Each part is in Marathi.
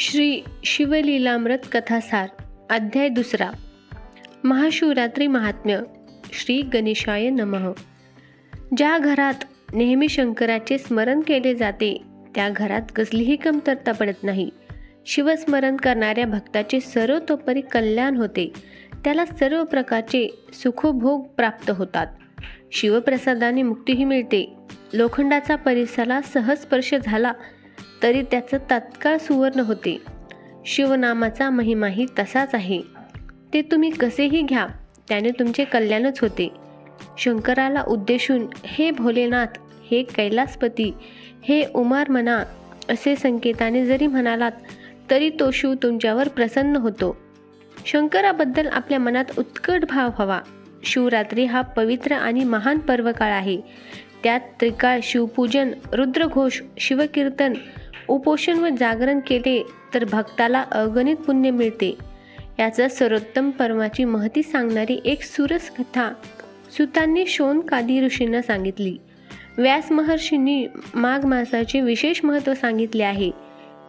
श्री शिवलीलामृत कथासार अध्याय दुसरा. महाशिवरात्री महात्म्य श्री गणेशाय नमः. ज्या घरात नेहमी शंकराचे स्मरण केले जाते त्या घरात कसलीही कमतरता पडत नाही. शिवस्मरण करणाऱ्या भक्ताचे सर्वतोपरी कल्याण होते. त्याला सर्व प्रकारचे सुखभोग प्राप्त होतात. शिवप्रसादाने मुक्तीही मिळते. लोखंडाचा परिसराला सहज स्पर्श झाला तरी त्याचं तात्काळ सुवर्ण होते. शिवनामाचा महिमाही तसाच आहे. ते तुम्ही कसेही घ्या त्याने तुमचे कल्याणच होते. शंकराला उद्देशून हे भोलेनाथ हे कैलासपती हे उमार म्हणा असे संकेताने जरी म्हणालात तरी तो शिव तुमच्यावर प्रसन्न होतो. शंकराबद्दल आपल्या मनात उत्कट भाव हवा. शिवरात्री हा पवित्र आणि महान पर्वकाळ आहे. त्यात त्रिकाळ शिवपूजन रुद्रघोष शिवकीर्तन उपोषण व जागरण केले तर भक्ताला अगणित पुण्य मिळते. याचा सर्वोत्तम परमाची महती सांगणारी एक सुरस कथा सुतांनी शोनकादी ऋषींना सांगितली. व्यास महर्षींनी माघ मासाचे विशेष महत्त्व सांगितले आहे.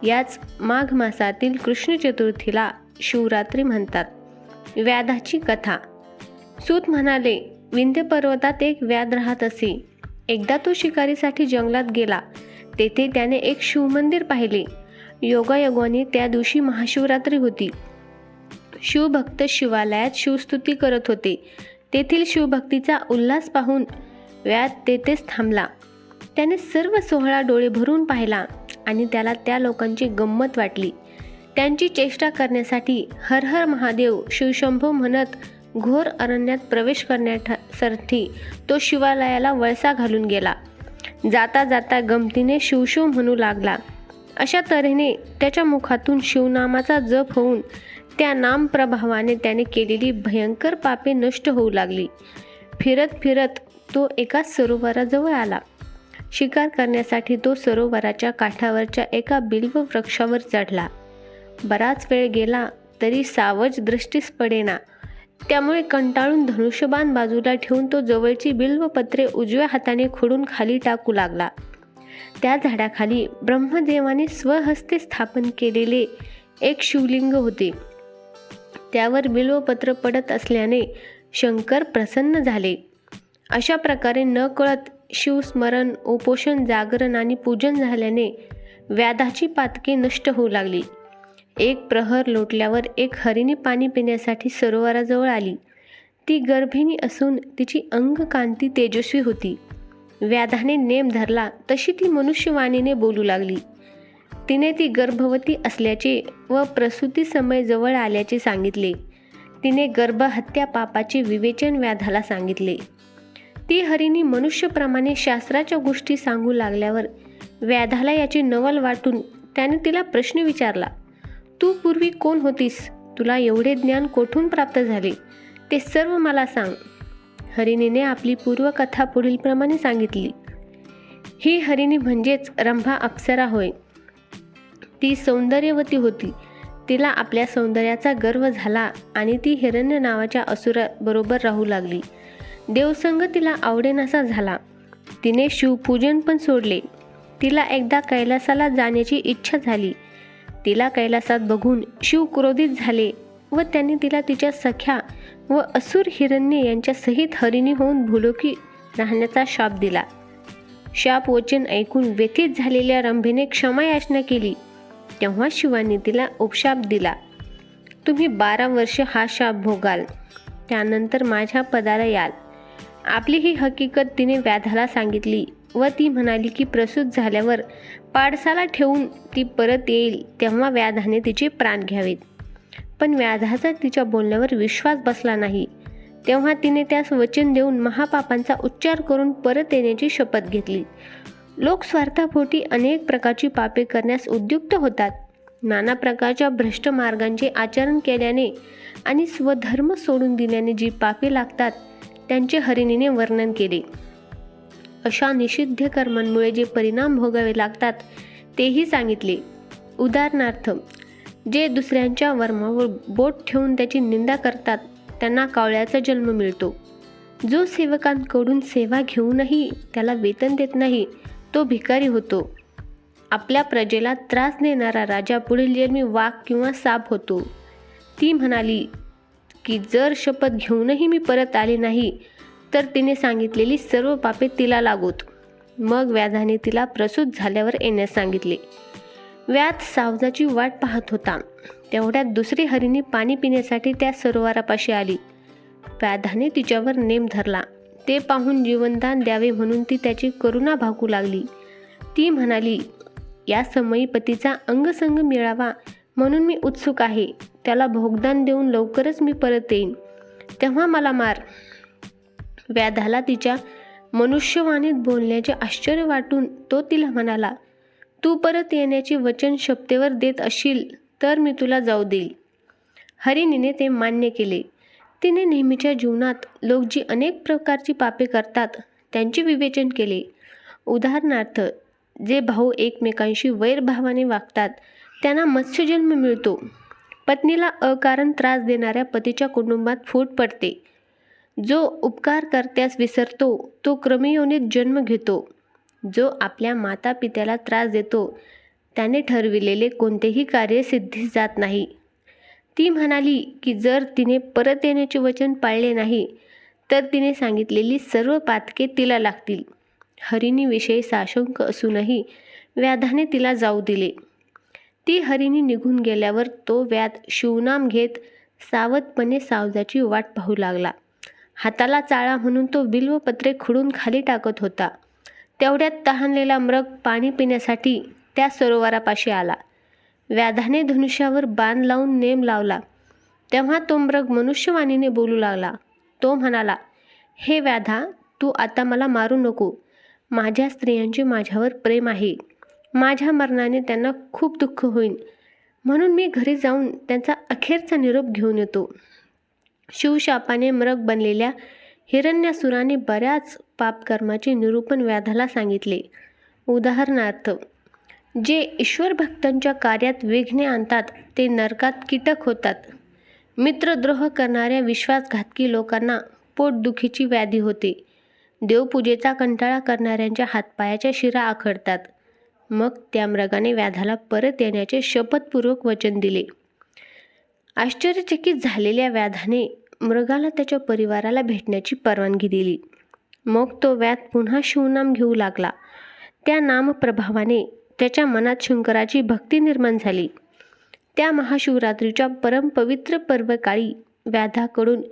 याच माघ मासातील कृष्ण चतुर्थीला शिवरात्री म्हणतात. व्याधाची कथा. सूत म्हणाले विंध्य पर्वतात एक व्याध राहत असे. एकदा तो शिकारीसाठी जंगलात गेला. तेथे त्याने एक शिवमंदिर पाहिले. योगायोगाने त्या दिवशी महाशिवरात्री होती. शिवभक्त शिवालयात शिवस्तुती करत होते. तेथील शिवभक्तीचा उल्हास पाहून व्याध तेथेच थांबला. त्याने सर्व सोहळा डोळे भरून पाहिला आणि त्याला त्या लोकांची गंमत वाटली. त्यांची चेष्टा करण्यासाठी हर हर महादेव शिवशंभो म्हणत घोर अरण्यात प्रवेश करण्यासाठी तो शिवालयाला वळसा घालून गेला. जाता जाता गमतीने शिवशिव म्हणू लागला. अशा तऱ्हेने त्याच्या मुखातून शिवनामाचा जप होऊन त्या नाम प्रभावाने त्याने केलेली भयंकर पापे नष्ट होऊ लागली. फिरत फिरत तो एका सरोवराजवळ आला. शिकार करण्यासाठी तो सरोवराच्या काठावरच्या एका बिल्व वृक्षावर चढला. बराच वेळ गेला तरी सावज दृष्टीस पडेना. त्यामुळे कंटाळून धनुष्यबाण बाजूला ठेवून तो जवळची बिल्वपत्रे उजव्या हाताने खोडून खाली टाकू लागला. त्या झाडाखाली ब्रह्मदेवाने स्वहस्ते स्थापन केलेले एक शिवलिंग होते. त्यावर बिल्वपत्र पडत असल्याने शंकर प्रसन्न झाले. अशा प्रकारे न कळत शिवस्मरण उपोषण जागरण आणि पूजन झाल्याने व्याधाची पातके नष्ट होऊ लागली. एक प्रहर लोटल्यावर एक हरिणी पाणी पिण्यासाठी सरोवराजवळ आली. ती गर्भिणी असून तिची अंगकांती तेजस्वी होती. व्याधाने नेम धरला तशी ती मनुष्यवाणीने बोलू लागली. तिने ती गर्भवती असल्याचे व प्रसूती समय जवळ आल्याचे सांगितले. तिने गर्भहत्या पापाचे विवेचन व्याधाला सांगितले. ती हरिणी मनुष्यप्रमाणे शास्त्राच्या गोष्टी सांगू लागल्यावर व्याधाला याची नवल वाटून त्याने तिला प्रश्न विचारला. तू पूर्वी कोण होतीस? तुला एवढे ज्ञान कोठून प्राप्त झाले? ते सर्व मला सांग. हरिणीने आपली पूर्वकथा पुढीलप्रमाणे सांगितली. ही हरिणी म्हणजेच रंभा अप्सरा होय. ती सौंदर्यवती होती. तिला आपल्या सौंदर्याचा गर्व झाला आणि ती हिरण्य नावाच्या असुराबरोबर राहू लागली. देवसंग तिला आवडेनासा झाला. तिने शिवपूजन पण सोडले. तिला एकदा कैलासाला जाण्याची इच्छा झाली. तिला कैलासात बघून शिव क्रोधित झाले व त्यांनी तिला तिच्या सख्या व असुर हिरण्य यांच्या सहित हरिणी होऊन भुलोकी राहण्याचा शाप दिला. शाप वचन ऐकून व्यथित झालेल्या रंभेने क्षमा याचना केली. तेव्हा शिवाने तिला उपशाप दिला. तुम्ही बारा वर्ष हा शाप भोगाल. त्यानंतर माझ्या पदाला याल. आपली ही हकीकत तिने व्याधाला सांगितली. व ती म्हणाली की प्रसूत झाल्यावर पाडसाला ठेवून ती परत येईल तेव्हा व्याधाने तिचे प्राण घ्यावेत. पण व्याधाचा तिच्या बोलण्यावर विश्वास बसला नाही. तेव्हा तिने त्यास वचन देऊन महापापांचा उच्चार करून परत येण्याची शपथ घेतली. लोक स्वार्थापोटी अनेक प्रकारची पापे करण्यास उद्युक्त होतात. नाना प्रकारच्या भ्रष्ट मार्गांचे आचरण केल्याने आणि स्वधर्म सोडून दिल्याने जी पापे लागतात त्यांचे हरिणीने वर्णन केले. अशा निषिद्ध कर्मांमुळे जे परिणाम भोगावे लागतात तेही सांगितले. उदाहरणार्थ जे दुसऱ्यांच्या वर्मावर बोट ठेवून त्याची निंदा करतात त्यांना कावळ्याचा जन्म मिळतो. जो सेवकांकडून सेवा घेऊनही त्याला वेतन देत नाही तो भिकारी होतो. आपल्या प्रजेला त्रास देणारा राजा पुढील जन्मी वाघ किंवा साप होतो. ती म्हणाली की जर शपथ घेऊनही मी परत आले नाही तर तिने सांगितलेली सर्व पापे तिला लागोत. मग व्याधाने तिला प्रसूत झाल्यावर येण्यास सांगितले व्याध सावजाची वाट पाहत होता. तेवढ्यात दुसरी हरिणी पाणी पिण्यासाठी त्या सरोवरापाशी आली. व्याधाने तिच्यावर नेम धरला. ते पाहून जीवनदान द्यावे म्हणून ती त्याची करुणा भागू लागली. ती म्हणाली या समयी पतीचा अंगसंग मिळावा म्हणून मी उत्सुक आहे. त्याला भोगदान देऊन लवकरच मी परत येईन. तेव्हा मला मार. व्याधाला तिच्या मनुष्यवाणीत बोलण्याचे आश्चर्य वाटून तो तिला म्हणाला तू परत येण्याचे वचन शपथेवर देत असशील तर मी तुला जाऊ देईल. हरिणीने ते मान्य केले. तिने नेहमीच्या जीवनात लोक जी अनेक प्रकारची पापे करतात त्यांचे विवेचन केले. उदाहरणार्थ जे भाऊ एकमेकांशी वैरभावाने वागतात त्यांना मत्स्यजन्म मिळतो. पत्नीला अकारण त्रास देणाऱ्या पतीच्या कुटुंबात फूट पडते. जो उपकार करत्यास विसरतो तो क्रमयोनीत जन्म घेतो. जो आपल्या माता पित्याला त्रास देतो त्याने ठरविलेले कोणतेही कार्य सिद्धीस जात नाही. ती म्हणाली की जर तिने परत येण्याचे वचन पाळले नाही तर तिने सांगितलेली सर्व पातके तिला लागतील. हरिणीविषयी साशंक असूनही व्याधाने तिला जाऊ दिले. ती हरिणी निघून गेल्यावर तो व्याध शिवनाम घेत सावधपणे सावजाची वाट पाहू लागला. हाताला चाळा म्हणून तो बिल्वपत्रे खुडून खाली टाकत होता. तेवढ्यात तहानलेला मृग पाणी पिण्यासाठी त्या सरोवरापाशी आला. व्याधाने धनुष्यावर बाण लावून नेम लावला. तेव्हा तो मृग मनुष्यवाणीने बोलू लागला. तो म्हणाला हे व्याधा तू आता मला मारू नको. माझ्या स्त्रियांचे माझ्यावर प्रेम आहे. माझ्या मरणाने त्यांना खूप दुःख होईल. म्हणून मी घरी जाऊन त्यांचा अखेरचा निरोप घेऊन येतो. शिवशापाने मृग बनलेल्या हिरण्यासुराने बऱ्याच पापकर्माचे निरूपण व्याधाला सांगितले. उदाहरणार्थ जे ईश्वर भक्तांच्या कार्यात विघ्ने आणतात ते नरकात कीटक होतात. मित्रद्रोह करणाऱ्या विश्वासघातकी लोकांना पोटदुखीची व्याधी होते. देवपूजेचा कंटाळा करणाऱ्यांच्या हातपायाच्या शिरा आखडतात. मग त्या मृगाने व्याधाला परत येण्याचे शपथपूर्वक वचन दिले. आश्चर्यचकित झालेल्या व्याधाने मृगाला त्याच्या परिवाराला भेटण्याची परवानगी दिली. मग तो व्याध पुन्हा शिवनाम घेऊ लागला. त्या नामप्रभावाने त्याच्या मनात शंकराची भक्ती निर्माण झाली. त्या महाशिवरात्रीच्या परमपवित्र पर्वकाळी व्याधाकडून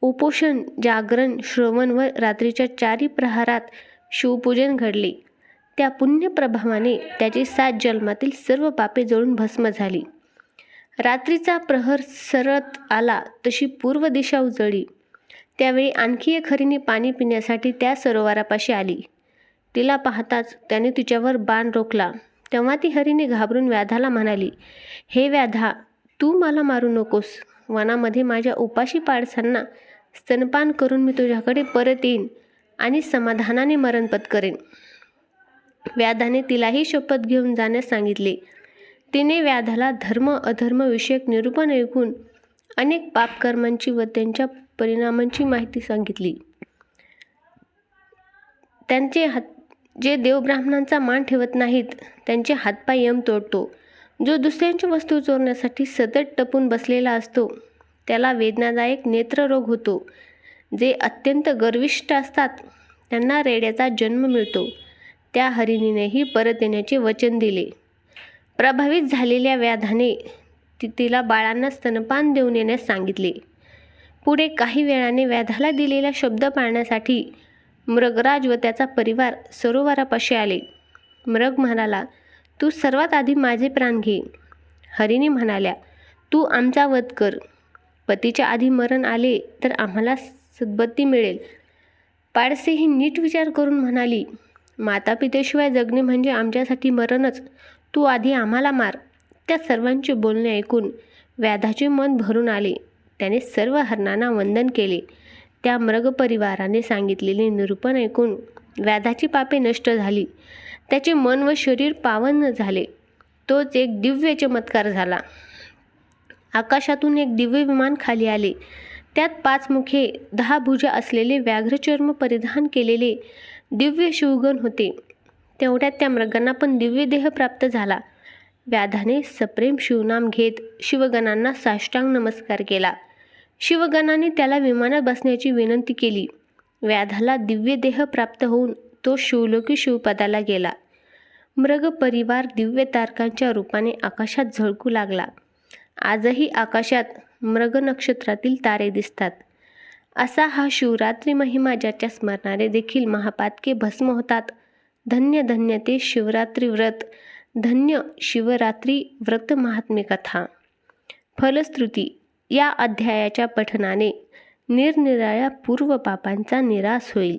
उपोषण जागरण श्रवण व रात्रीच्या चारी प्रहारात शिवपूजन घडले. त्या पुण्यप्रभावाने त्याची सात जन्मातील सर्व पापे जळून भस्म झाली. रात्रीचा प्रहर सरत आला तशी पूर्व दिशा उजळली. त्यावेळी आणखी एक हरिणी पाणी पिण्यासाठी त्या सरोवरापाशी आली. तिला पाहताच त्याने तिच्यावर बाण रोखला. तेव्हा ती हरिणी घाबरून व्याधाला म्हणाली हे व्याधा तू मला मारू नकोस. वनामध्ये माझ्या उपाशी पाडसांना स्तनपान करून मी तुझ्याकडे परत येईन आणि समाधानाने मरण पत्करेन व्याधाने तिलाही शपथ घेऊन जाण्यास सांगितले. तिने व्याधाला धर्म अधर्मविषयक निरूपण ऐकून अनेक पापकर्मांची व त्यांच्या परिणामांची माहिती सांगितली. त्यांचे हात जे देवब्राह्मणांचा मान ठेवत नाहीत त्यांचे हातपाय यम तोडतो. जो दुसऱ्यांची वस्तू चोरण्यासाठी सतत टपून बसलेला असतो त्याला वेदनादायक नेत्ररोग होतो. जे अत्यंत गर्विष्ट असतात त्यांना रेड्याचा जन्म मिळतो. त्या हरिणीनेही परत येण्याचे वचन दिले. प्रभावित झालेल्या व्याधाने ती तिला बाळांना स्तनपान देऊन येण्यास सांगितले. पुढे काही वेळाने व्याधाला दिलेला शब्द पाळण्यासाठी मृगराज व त्याचा परिवार सरोवरापाशी आले. मृग म्हणाला तू सर्वात आधी माझे प्राण घे. हरिणी म्हणाल्या तू आमचा वध कर. पतीच्या आधी मरण आले तर आम्हाला सद्बत्ती मिळेल. पाडसे ही नीट विचार करून म्हणाली माता पितेशिवाय जगणे म्हणजे आमच्यासाठी मरणच. तू आधी आम्हाला मार. त्या सर्वांचे बोलणे ऐकून व्याधाचे मन भरून आले. त्याने सर्व हरणांना वंदन केले. त्या मृग परिवाराने सांगितलेले निरूपण ऐकून व्याधाची पापे नष्ट झाली. त्याचे मन व शरीर पावन झाले. तोच एक दिव्य चमत्कार झाला. आकाशातून एक दिव्य विमान खाली आले. त्यात पाच मुखे दहा भुजा असलेले व्याघ्रचर्म परिधान केलेले दिव्य शिवगण होते. तेवढ्यात त्या मृगांना पण दिव्य देह प्राप्त झाला. व्याधाने सप्रेम शिवनाम घेत शिवगणांना साष्टांग नमस्कार केला. शिवगणाने त्याला विमानात बसण्याची विनंती केली. व्याधाला दिव्य देह प्राप्त होऊन तो शिवलोकी शिवपदाला गेला. मृग परिवार दिव्य तारकांच्या रूपाने आकाशात झळकू लागला. आजही आकाशात मृग नक्षत्रातील तारे दिसतात. असा हा शिवरात्री महिमा ज्याच्या स्मरणारे देखील महापातके भस्म होतात धन्य धन्य ते शिवरात्री व्रत. धन्य शिवरात्री व्रत महात्म्य कथा. फलश्रुती या अध्यायाच्या पठनाने निरनिराळ्या पूर्व पापांचा निराश होईल.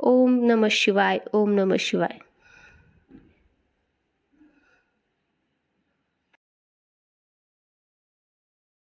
ओम नम शिवाय. ओम नम शिवाय.